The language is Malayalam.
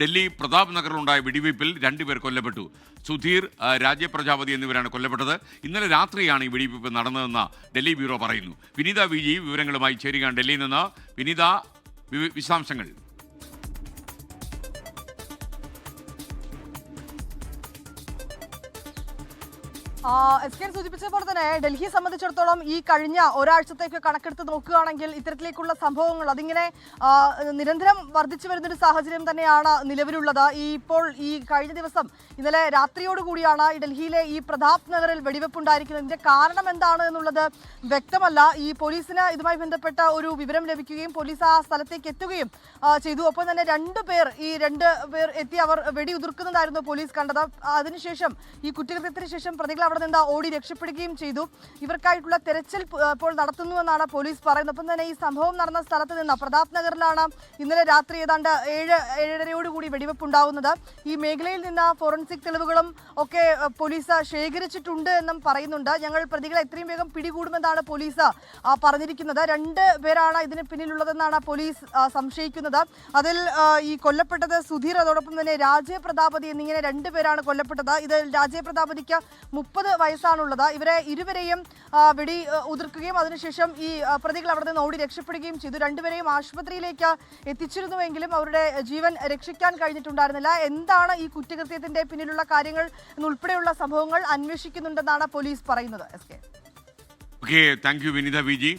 ഡൽഹി പ്രതാപ് നഗറിലുണ്ടായ വെടിവയ്പിൽ രണ്ടുപേർ കൊല്ലപ്പെട്ടു. സുധീർ രാജ്യപ്രജാപതി രാജ്യ പ്രജാപതി എന്നിവരാണ് കൊല്ലപ്പെട്ടത്. ഇന്നലെ രാത്രിയാണ് ഈ വെടിവയ്പ് നടന്നതെന്ന് ഡൽഹി ബ്യൂറോ പറയുന്നു. വിനീത വി ജി വിവരങ്ങളുമായി ചേരുകയാണ് ഡൽഹിയിൽ നിന്ന്. വിനീത വിശദാംശങ്ങൾ. എസ് കെ സൂചിപ്പിച്ച പോലെ തന്നെ ഡൽഹിയെ സംബന്ധിച്ചിടത്തോളം ഈ കഴിഞ്ഞ ഒരാഴ്ചത്തേക്ക് കണക്കെടുത്ത് നോക്കുകയാണെങ്കിൽ ഇത്തരത്തിലേക്കുള്ള സംഭവങ്ങൾ അതിങ്ങനെ നിരന്തരം വർദ്ധിച്ചു വരുന്നൊരു സാഹചര്യം തന്നെയാണ് നിലവിലുള്ളത്. ഈ ഇപ്പോൾ ഈ കഴിഞ്ഞ ദിവസം ഇന്നലെ രാത്രിയോടുകൂടിയാണ് ഈ ഡൽഹിയിലെ ഈ പ്രതാപ് നഗറിൽ വെടിവെപ്പുണ്ടായിരിക്കുന്നത് ഇതിന്റെ കാരണം എന്താണ് എന്നുള്ളത് വ്യക്തമല്ല. ഈ പോലീസിന് ഇതുമായി ബന്ധപ്പെട്ട ഒരു വിവരം ലഭിക്കുകയും പോലീസ് ആ സ്ഥലത്തേക്ക് എത്തുകയും ചെയ്തു. അപ്പോൾ തന്നെ രണ്ടു പേർ ഈ രണ്ട് പേർ എത്തി അവർ വെടിയുതിർക്കുന്നതായിരുന്നു പോലീസ് കണ്ടത്. അതിനുശേഷം ഈ കുറ്റകൃത്യത്തിന് ശേഷം പ്രതികൾ അവിടെ നിന്ന് ഓടി രക്ഷപ്പെടുകയും ചെയ്തു. ഇവർക്കായിട്ടുള്ള തെരച്ചിൽ ഇപ്പോൾ നടത്തുന്നുവെന്നാണ് പോലീസ് പറയുന്നത്. ഒപ്പം തന്നെ ഈ സംഭവം നടന്ന സ്ഥലത്ത് നിന്ന് പ്രതാപ് നഗറിലാണ് ഇന്നലെ രാത്രി ഏതാണ്ട് ഏഴ് ഏഴരയോടുകൂടി വെടിവെപ്പ് ഉണ്ടാവുന്നത്. ഈ മേഖലയിൽ നിന്ന് ഫോറൻസിക് തെളിവുകളും ഒക്കെ പോലീസ് ശേഖരിച്ചിട്ടുണ്ട് എന്നും പറയുന്നുണ്ട്. ഞങ്ങൾ പ്രതികളെ എത്രയും വേഗം പിടികൂടുമെന്നാണ് പോലീസ് പറഞ്ഞിരിക്കുന്നത്. രണ്ട് പേരാണ് ഇതിന് പിന്നിലുള്ളതെന്നാണ് പോലീസ് സംശയിക്കുന്നത്. അതിൽ ഈ കൊല്ലപ്പെട്ടത് സുധീർ അതോടൊപ്പം തന്നെ രാജീവ് പ്രതാപതി എന്നിങ്ങനെ രണ്ടുപേരാണ് കൊല്ലപ്പെട്ടത്. ഇതിൽ രാജീവ് പ്രതാപതിക്ക് മുപ്പത് വയസ്സാണുള്ളത്. ഇവരെ ഇരുവരെയും വെടി ഉതിർക്കുകയും അതിനുശേഷം ഈ പ്രതികൾ അവിടെ നിന്ന് ഓടി രക്ഷപ്പെടുകയും ചെയ്തു. രണ്ടുപേരെയും ആശുപത്രിയിലേക്ക് എത്തിച്ചിരുന്നുവെങ്കിലും അവരുടെ ജീവൻ രക്ഷിക്കാൻ കഴിഞ്ഞിട്ടുണ്ടായിരുന്നില്ല. എന്താണ് ഈ കുറ്റകൃത്യത്തിന്റെ പിന്നിലുള്ള കാര്യങ്ങൾ എന്നുൾപ്പെടെയുള്ള സംഭവങ്ങൾ അന്വേഷിക്കുന്നുണ്ടെന്നാണ് പോലീസ് പറയുന്നത് S K. Okay thank you Vinitha V G